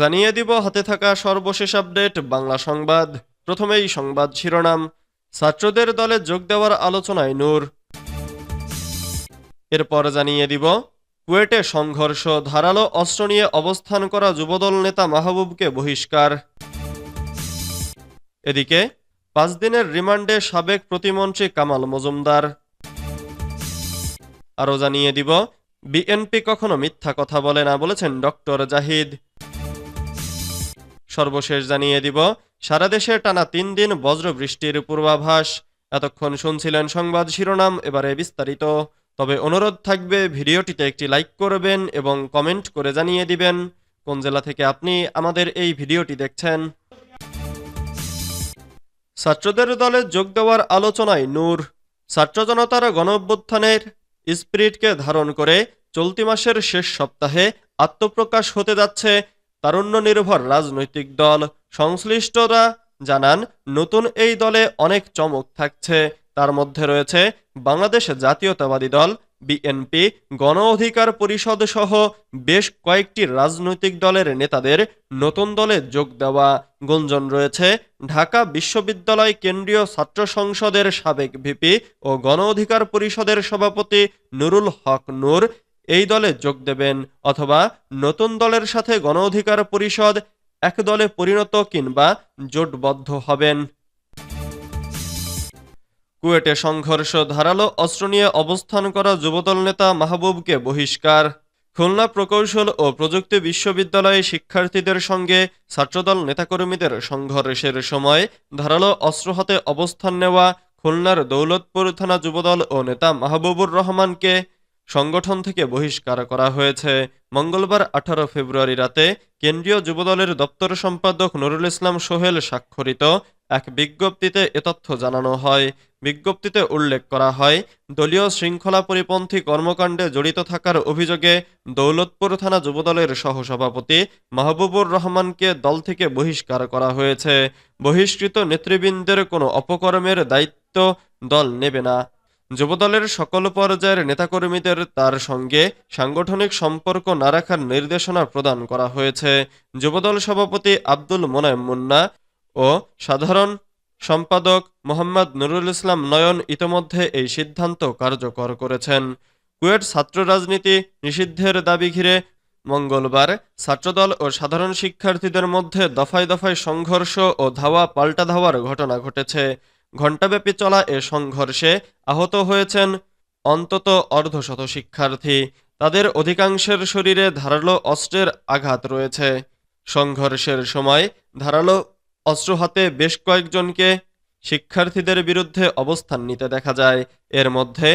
জানিয়ে দিব হাতে থাকা সর্বশেষ আপডেট, বাংলা সংবাদ। প্রথমেই সংবাদ শিরোনাম, ছাত্রদের দলে যোগ দেওয়ার আলোচনায় নূর। এরপর জানিয়ে দিব, কুয়েটে সংঘর্ষ ধারালো অস্ত্র নিয়ে অবস্থান করা যুবদল নেতা মাহবুবকে বহিষ্কার। এদিকে, পাঁচ দিনের রিমান্ডে সাবেক প্রতিমন্ত্রী কামাল মজুমদার। আরও জানিয়ে দিব, বিএনপি কখনো মিথ্যা কথা বলে না বলেছেন ডক্টর জাহিদ। সর্বশেষ জানিয়ে দিব, সারা দেশে টানা তিন দিন বজ্রবৃষ্টির পূর্বাভাস। এতক্ষণ শুনছিলেন সংবাদ শিরোনাম, এবারে বিস্তারিত। তবে অনুরোধ থাকবে, ভিডিওটিতে একটি লাইক করবেন এবং কমেন্ট করে জানিয়ে দিবেন। কোন জেলা থেকে আপনি আমাদের এই ভিডিওটি দেখছেন? ছাত্রদের দলে যোগ দেওয়ার আলোচনায় নূর। ছাত্র জনতার গণ অভ্যুত্থানের স্পিরিটকে ধারণ করে চলতি মাসের শেষ সপ্তাহে আত্মপ্রকাশ হতে যাচ্ছে তারুণ্য নির্ভর রাজনৈতিক দল সংশ্লিষ্টরা জানান, নতুন এই দলে অনেক চমক থাকছে। তার মধ্যে রয়েছে বাংলাদেশ জাতীয়তাবাদী দল, বিএনপি, গণ অধিকার পরিষদ সহ বেশ কয়েকটি রাজনৈতিক দলের নেতাদের নতুন দলে যোগ দেওয়া। গুঞ্জন রয়েছে, ঢাকা বিশ্ববিদ্যালয় কেন্দ্রীয় ছাত্র সংসদের সাবেক ভিপি ও গণ অধিকার পরিষদের সভাপতি নুরুল হক নূর এই দলে যোগ দেবেন অথবা নতুন দলের সাথে গণ অধিকার পরিষদ এক দলে পরিণত কিংবা জোটবদ্ধ হবেন। কুয়েটে সংঘর্ষ ধারালো অস্ত্র নিয়ে অবস্থান করা যুবদল নেতা মাহবুবকে বহিষ্কার। খুলনা প্রকৌশল ও প্রযুক্তি বিশ্ববিদ্যালয়ে শিক্ষার্থীদের সঙ্গে ছাত্রদল নেতাকর্মীদের সংঘর্ষের সময় ধারালো অস্ত্র হাতে অবস্থান নেওয়া খুলনার দৌলতপুর থানা যুবদল ও নেতা মাহবুবুর রহমানকে সংগঠন থেকে বহিষ্কার করা হয়েছে। মঙ্গলবার আঠারো ফেব্রুয়ারি রাতে কেন্দ্রীয় যুবদলের দপ্তর সম্পাদক নুরুল ইসলাম সোহেল স্বাক্ষরিত এক বিজ্ঞপ্তিতে এ তথ্য জানানো হয়। বিজ্ঞপ্তিতে উল্লেখ করা হয়, দলীয় শৃঙ্খলা পরিপন্থী কর্মকাণ্ডে জড়িত থাকার অভিযোগে দৌলতপুর থানা যুবদলের সহসভাপতি মাহবুবুর রহমানকে দল থেকে বহিষ্কার করা হয়েছে। বহিষ্কৃত নেতৃবৃন্দের কোনো অপকর্মের দায়িত্ব দল নেবে না। যুবদলের সকল পর্যায়ের নেতাকর্মীদের তার সঙ্গে সাংগঠনিক সম্পর্ক না রাখার নির্দেশনা প্রদান করা হয়েছে। যুবদল সভাপতি আব্দুল মোনায়েম মুন্না ও সাধারণ সম্পাদক মোহাম্মদ নুরুল ইসলাম নয়ন ইতোমধ্যে এই সিদ্ধান্ত কার্যকর করেছেন। কুয়েট ছাত্র রাজনীতি নিষিদ্ধের দাবি ঘিরে মঙ্গলবার ছাত্রদল ও সাধারণ শিক্ষার্থীদের মধ্যে দফায় দফায় সংঘর্ষ ও ধাওয়া, পাল্টা ধাওয়ার ঘটনা ঘটেছে। ঘণ্টাব্যাপী চলা এ সংঘর্ষে আহত হয়েছেন অন্তত অর্ধশত শিক্ষার্থী। তাদের অধিকাংশের শরীরে ধারালো অস্ত্রের আঘাত রয়েছে। সংঘর্ষের সময় ধারালো অস্ত্র হাতে বেশ কয়েকজনকে শিক্ষার্থীদের বিরুদ্ধে অবস্থান নিতে দেখা যায়। এর মধ্যে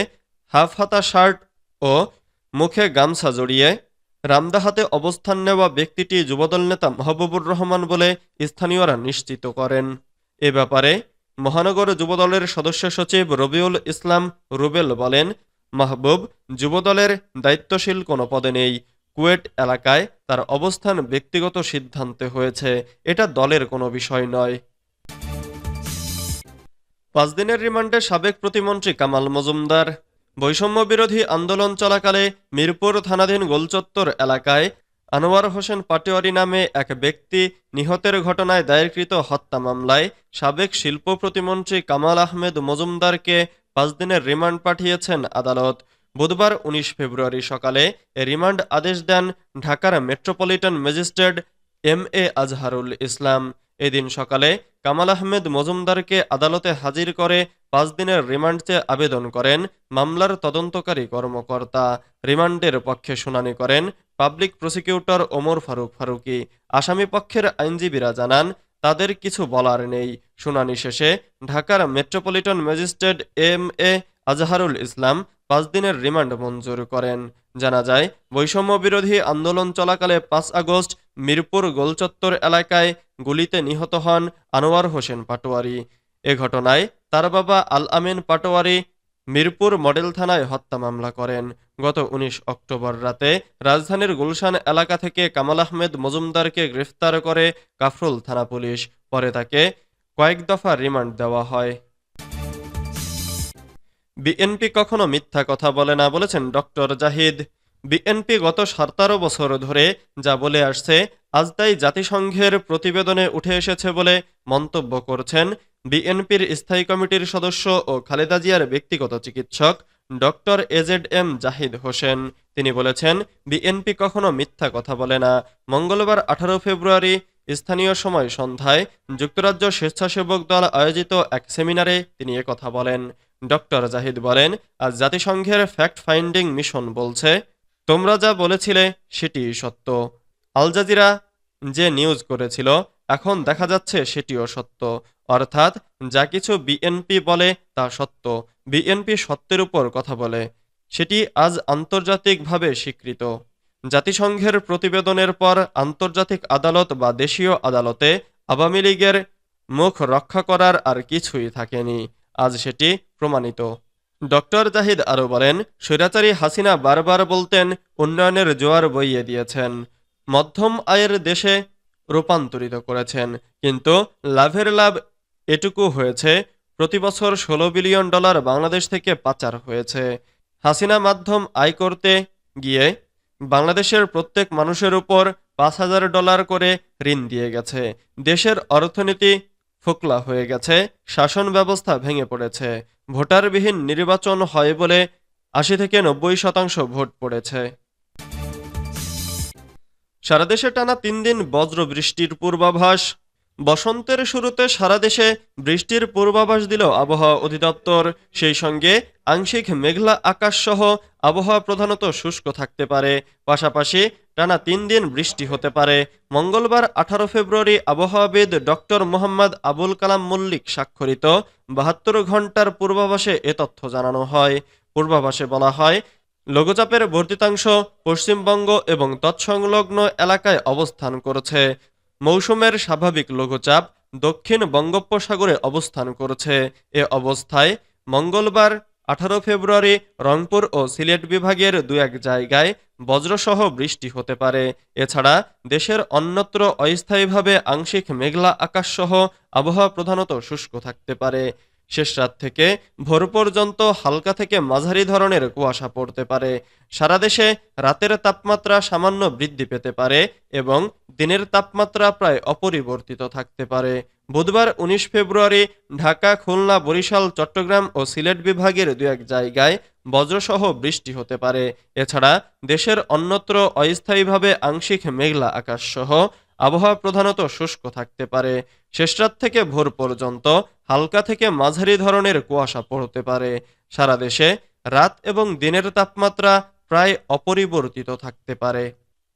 হাফ হাতা শার্ট ও মুখে গামছা জড়িয়ে রামদাহাতে অবস্থান নেওয়া ব্যক্তিটি যুবদল নেতা মাহবুবুর রহমান বলে স্থানীয়রা নিশ্চিত করেন। এ ব্যাপারে মহানগর যুবদলের সদস্য সচিব রবিউল ইসলাম রুবেল বলেন, মাহবুব যুবদলের দায়িত্বশীল কোনো পদে নেই। কুয়েট এলাকায় তার অবস্থান ব্যক্তিগত সিদ্ধান্তে হয়েছে। এটা দলের কোনো বিষয় নয়। পাঁচ দিনের রিমান্ডে সাবেক প্রতিমন্ত্রী কামাল মজুমদার। বৈষম্য বিরোধী আন্দোলন চলাকালে মিরপুর থানাধীন গোলচত্বর এলাকায় আনোয়ার হোসেন পাটোয়ারি নামে এক ব্যক্তি নিহতের ঘটনায় দায়েরকৃত হত্যা মামলায় সাবেক শিল্প প্রতিমন্ত্রী কামাল আহমেদ মজুমদারকে পাঁচ দিনের রিমান্ড পাঠিয়েছেন আদালত। বুধবার উনিশ ফেব্রুয়ারি সকালে রিমান্ড আদেশ দেন ঢাকার metropolitan magistrate M A Azharul Islam. এদিন সকালে কামাল আহমেদ মজুমদারকে আদালতে হাজির করে পাঁচ দিনের রিমান্ড চেয়ে আবেদন করেন মামলার তদন্তকারী কর্মকর্তা। রিমান্ডের পক্ষে শুনানি করেন পাবলিক প্রসিকিউটর ওমর ফারুক ফারুকি। আসামি পক্ষের আইনজীবীরা জানান, তাদের কিছু বলার নেই। শুনানি শেষে ঢাকার metropolitan magistrate M A Azharul Islam পাঁচ দিনের রিমান্ড মঞ্জুর করেন। জানা যায় বৈষম্য বিরোধী আন্দোলন চলাকালে পাঁচ আগস্ট মিরপুর গোলচত্বর এলাকায় গুলিতে নিহত হন আনোয়ার হোসেন পাটোয়ারি। এ ঘটনায় তার বাবা আল আমিন পাটোয়ারি মিরপুর মডেল থানায় হত্যা মামলা করেন। গত উনিশ অক্টোবর রাতে রাজধানীর গুলশান এলাকা থেকে কামাল আহমেদ মজুমদারকে গ্রেফতার করে কাফরুল থানা পুলিশ। পরে তাকে কয়েক দফা রিমান্ড দেওয়া হয়। বিএনপি কখনো মিথ্যা কথা বলে না বলেছেন ডক্টর জাহিদ। বিএনপি গত সতেরো বছর ধরে যা বলে আসছে, আজ তাই জাতিসংঘের প্রতিবেদনে উঠে এসেছে বলে মন্তব্য করছেন বিএনপির স্থায়ী কমিটির সদস্য ও খালেদা জিয়ার ব্যক্তিগত চিকিৎসক doctor A Z M Zahid Hossain. তিনি বলেছেন, বিএনপি কখনো মিথ্যা কথা বলে না। মঙ্গলবার আঠারো ফেব্রুয়ারি স্থানীয় সময় সন্ধ্যায় যুক্তরাজ্য স্বেচ্ছাসেবক দল আয়োজিত এক সেমিনারে তিনি কথা বলেন। ডক্টর জাহিদ বলেন, আজ জাতিসংঘের ফ্যাক্ট ফাইন্ডিং মিশন বলছে তোমরা যা বলেছিলে সেটি সত্য। আল জাজিরা যে নিউজ করেছিল, এখন দেখা যাচ্ছে সেটিও সত্য। অর্থাৎ যা কিছু বিএনপি বলে তা সত্য। বিএনপি সত্যের উপর কথা বলে। সেটি আজ আন্তর্জাতিকভাবে স্বীকৃত। জাতিসংঘের প্রতিবেদনের পর আন্তর্জাতিক আদালত বা দেশীয় আদালতে আওয়ামী লীগের মুখ রক্ষা করার আর কিছুই থাকেনি। আজ সেটি প্রমাণিত। ডক্টর জাহিদ আরও বলেন, স্বৈরাচারী হাসিনা বারবার বলতেন, উন্নয়নের জোয়ার বইয়ে দিয়েছেন। মধ্যম আয়ের দেশে রূপান্তরিত করেছেন। কিন্তু লাভের লাভ এটুকু হয়েছে প্রতি বছর ষোলো বিলিয়ন ডলার বাংলাদেশ থেকে পাচার হয়েছে। হাসিনা মাধ্যম আয় করতে গিয়ে বাংলাদেশের প্রত্যেক মানুষের উপর পাঁচ হাজার ডলার করে ঋণ দিয়ে গেছে। দেশের অর্থনীতি ফোকলা হয়ে গেছে, শাসন ব্যবস্থা ভেঙে পড়েছে, ভোটারবিহীন নির্বাচন হয় বলে আশি থেকে নব্বই শতাংশ ভোট পড়েছে। সারাদেশে টানা তিন দিন বজ্র বৃষ্টির পূর্বাভাস বসন্তের শুরুতে সারা দেশে বৃষ্টির পূর্বাভাস দিল আবহাওয়া অধিদপ্তর। সেই সঙ্গে আংশিক মেঘলা আকাশ সহ আবহাওয়া প্রধানত শুষ্ক থাকতে পারে। পাশাপাশি টানা তিন দিন বৃষ্টি হতে পারে। মঙ্গলবার আঠারো ফেব্রুয়ারি আবহাওয়াবিদ ডক্টর মোহাম্মদ আবুল কালাম মল্লিক স্বাক্ষরিত বাহাত্তর ঘণ্টার পূর্বাভাসে এ তথ্য জানানো হয়। পূর্বাভাসে বলা হয়, লঘুচাপের বর্ধিতাংশ পশ্চিমবঙ্গ এবং তৎসংলগ্ন এলাকায় অবস্থান করছে। মৌসুমের স্বাভাবিক লঘুচাপ দক্ষিণ বঙ্গোপসাগরে অবস্থান করছে। এ অবস্থায় মঙ্গলবার আঠারো ফেব্রুয়ারি রংপুর ও সিলেট বিভাগের দু এক জায়গায় বজ্রসহ বৃষ্টি হতে পারে। এছাড়া দেশের অন্যত্র অস্থায়ীভাবে আংশিক মেঘলা আকাশসহ আবহাওয়া প্রধানত শুষ্ক থাকতে পারে। শেষ রাত থেকে ভোর পর্যন্ত হালকা থেকে মাঝারি ধরনের কুয়াশা পড়তে পারে। সারা দেশে রাতের তাপমাত্রা সামান্য বৃদ্ধি পেতে পারে এবং দিনের তাপমাত্রা প্রায় অপরিবর্তিত থাকতে পারে। বুধবার উনিশ ফেব্রুয়ারি ঢাকা, খুলনা, বরিশাল, চট্টগ্রাম ও সিলেট বিভাগের দু এক জায়গায় বজ্রসহ বৃষ্টি হতে পারে। এছাড়া দেশের অন্যত্র অস্থায়ীভাবে আংশিক মেঘলা আকাশ সহ আবহাওয়া প্রধানত শুষ্ক থাকতে পারে। শেষ রাত থেকে ভোর পর্যন্ত হালকা থেকে মাঝারি ধরনের কুয়াশা পড়তে পারে। সারা দেশে রাত এবং দিনের তাপমাত্রা প্রায় অপরিবর্তিত থাকতে পারে।